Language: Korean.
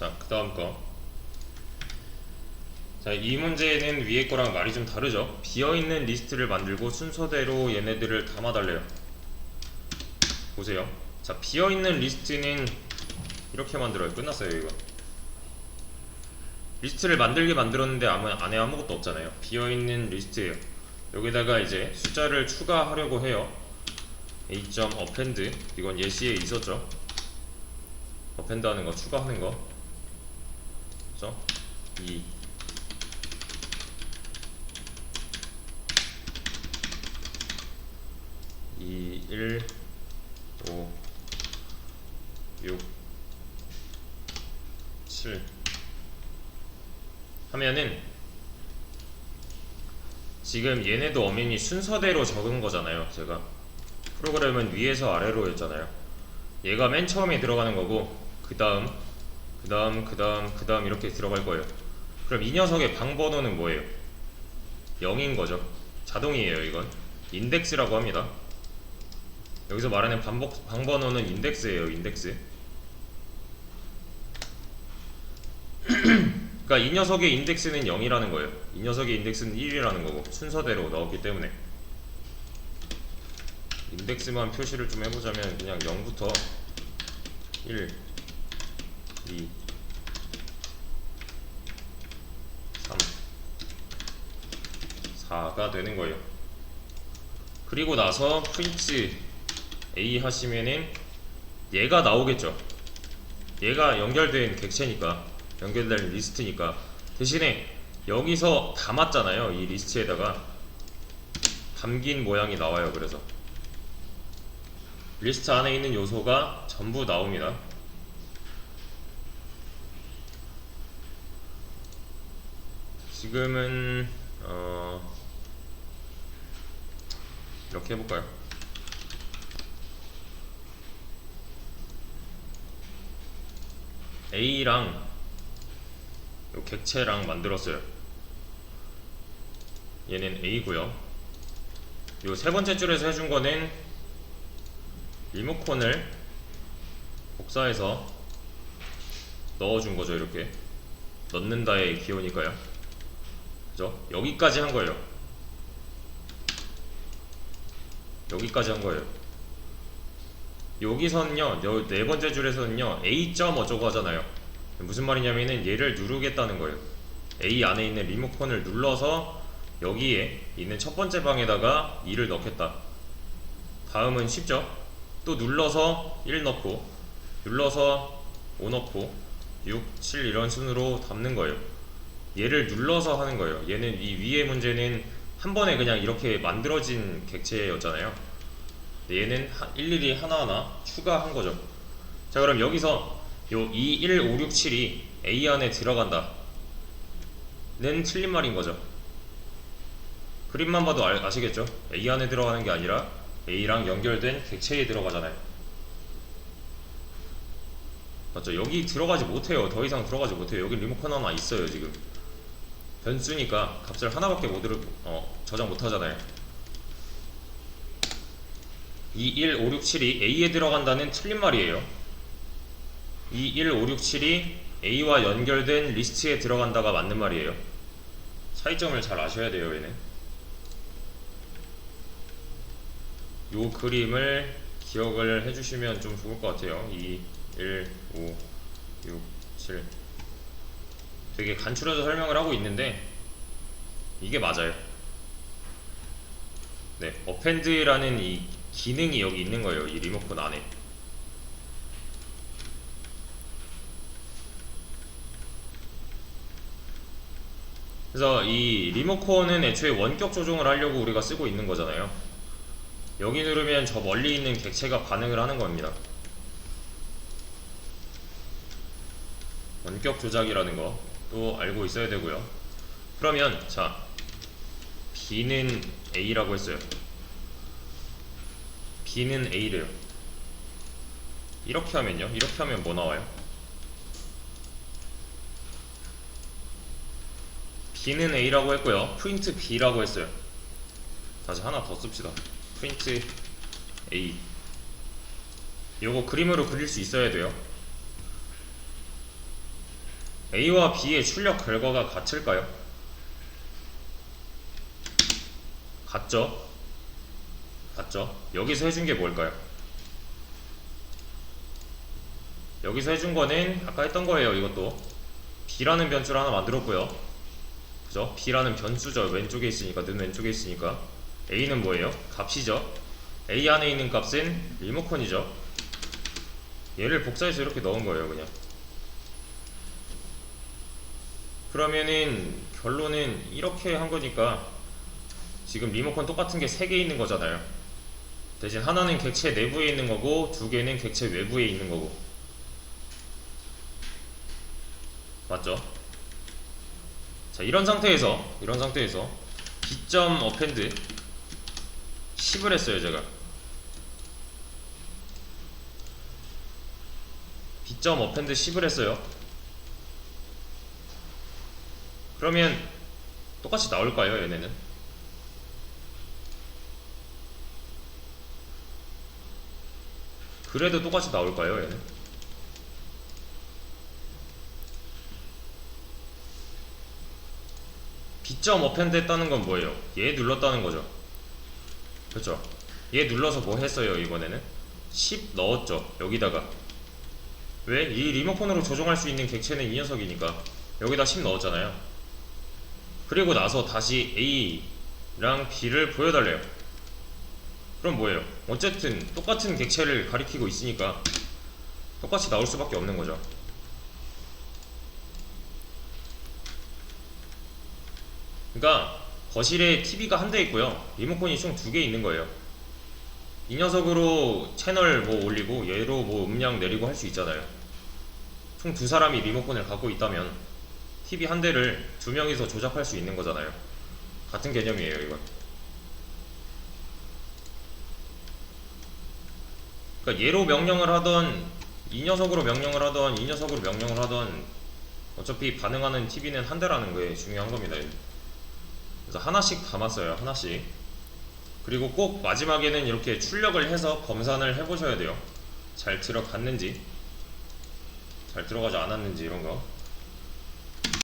자, 그 다음 거. 자, 이 문제는 위에 거랑 말이 좀 다르죠? 비어있는 리스트를 만들고 순서대로 얘네들을 담아달래요. 보세요. 자, 비어있는 리스트는 이렇게 만들어요. 끝났어요, 이거. 리스트를 만들게 만들었는데 아무, 안에 아무것도 없잖아요. 비어있는 리스트예요. 여기다가 이제 숫자를 추가하려고 해요. a.append append. 이건 예시에 있었죠. append 하는 거, 추가하는 거. 그죠? 2 2 1 5 6 7 하면은 지금 얘네도 어민이 순서대로 적은 거잖아요 제가. 프로그램은 위에서 아래로 했잖아요. 얘가 맨 처음에 들어가는 거고 그 다음 그 다음 그 다음 그 다음 이렇게 들어갈 거예요. 그럼 이 녀석의 방 번호는 뭐예요? 0인 거죠. 자동이에요 이건. 인덱스라고 합니다. 여기서 말하는 반복, 방 번호는 인덱스예요 인덱스. 그러니까 이 녀석의 인덱스는 0이라는 거예요. 이 녀석의 인덱스는 1이라는 거고 순서대로 넣었기 때문에. 인덱스만 표시를 좀 해보자면 그냥 0부터 1 2 3 4가 되는 거예요. 그리고 나서 프린트 A 하시면은 얘가 나오겠죠. 얘가 연결된 객체니까 연결된 리스트니까. 대신에 여기서 담았잖아요 이 리스트에다가. 담긴 모양이 나와요 그래서. 리스트 안에 있는 요소가 전부 나옵니다 지금은 어 이렇게 해볼까요? A랑 요 객체랑 만들었어요. 얘는 A고요. 요 세 번째 줄에서 해준 거는 리모컨을 복사해서 넣어준 거죠. 이렇게 넣는다의 기호니까요. 그죠? 여기까지 한 거예요. 여기까지 한 거예요. 여기서는요, 여- 네 번째 줄에서는요, A 점 어쩌고 하잖아요. 무슨 말이냐면은 얘를 누르겠다는 거예요. A 안에 있는 리모컨을 눌러서 여기에 있는 첫 번째 방에다가 2를 넣겠다. 다음은 쉽죠? 또 눌러서 1 넣고, 눌러서 5 넣고, 6, 7 이런 순으로 담는 거예요. 얘를 눌러서 하는 거예요. 얘는 이 위의 문제는 한 번에 그냥 이렇게 만들어진 객체였잖아요. 얘는 하- 일일이 하나하나 추가한 거죠. 자, 그럼 여기서 요 2, 1, 5, 6, 7이 A 안에 들어간다. 는 틀린 말인 거죠. 그림만 봐도 알- 아시겠죠? A 안에 들어가는 게 아니라 A랑 연결된 객체에 들어가잖아요. 맞죠? 여기 들어가지 못해요. 더 이상 들어가지 못해요. 여기 리모컨 하나 있어요, 지금. 변수니까 값을 하나밖에 못 어, 저장 못 하잖아요. 2, 1, 5, 6, 7이 A에 들어간다는 틀린 말이에요. 2, 1, 5, 6, 7이 A와 연결된 리스트에 들어간다가 맞는 말이에요. 차이점을 잘 아셔야 돼요, 얘는. 요 그림을 기억을 해주시면 좀 좋을 것 같아요. 2, 1, 5, 6, 7. 되게 간추려서 설명을 하고 있는데 이게 맞아요. 네, 어펜드라는 이 기능이 여기 있는 거예요. 이 리모컨 안에. 그래서 이 리모컨은 애초에 원격 조종을 하려고 우리가 쓰고 있는 거잖아요. 여기 누르면 저 멀리 있는 객체가 반응을 하는 겁니다. 원격 조작이라는 거 또 알고 있어야 되고요. 그러면 자 B는 A라고 했어요. B는 A래요. 이렇게 하면요. 이렇게 하면 뭐 나와요? B는 A라고 했고요. 프린트 B라고 했어요. 다시 하나 더 씁시다. 프린트 A. 요거 그림으로 그릴 수 있어야 돼요. A와 B의 출력 결과가 같을까요? 같죠? 같죠? 여기서 해준 게 뭘까요? 여기서 해준 거는 아까 했던 거예요 이것도 B라는 변수를 하나 만들었고요 그죠? B라는 변수죠 왼쪽에 있으니까 는 왼쪽에 있으니까 A는 뭐예요? 값이죠 A 안에 있는 값은 리모컨이죠 얘를 복사해서 이렇게 넣은 거예요 그냥 그러면은 결론은 이렇게 한 거니까 지금 리모컨 똑같은 게 3개 있는 거잖아요. 대신 하나는 객체 내부에 있는 거고 두 개는 객체 외부에 있는 거고. 맞죠? 자 이런 상태에서 이런 상태에서 B점 어펜드 10을 했어요 제가. B점 어펜드 10을 했어요 그러면 똑같이 나올까요 얘네는? 그래도 똑같이 나올까요 얘는? B점 어펜드 했다는 건 뭐예요? 얘 눌렀다는 거죠 그렇죠 얘 눌러서 뭐 했어요 이번에는 10 넣었죠 여기다가 왜? 이 리모컨으로 조종할 수 있는 객체는 이 녀석이니까 여기다 10 넣었잖아요 그리고 나서 다시 A랑 B를 보여달래요. 그럼 뭐예요? 어쨌든 똑같은 객체를 가리키고 있으니까 똑같이 나올 수밖에 없는 거죠. 그러니까 거실에 TV가 한 대 있고요. 리모컨이 총 두 개 있는 거예요. 이 녀석으로 채널 뭐 올리고 얘로 뭐 음량 내리고 할 수 있잖아요. 총 두 사람이 리모컨을 갖고 있다면 TV 한 대를 두 명이서 조작할 수 있는 거잖아요. 같은 개념이에요 이건. 그러니까 얘로 명령을 하던 이 녀석으로 명령을 하던 이 녀석으로 명령을 하던 어차피 반응하는 TV는 한 대라는 게 중요한 겁니다 그래서 하나씩 담았어요 하나씩. 그리고 꼭 마지막에는 이렇게 출력을 해서 검산을 해보셔야 돼요. 잘 들어갔는지 잘 들어가지 않았는지 이런 거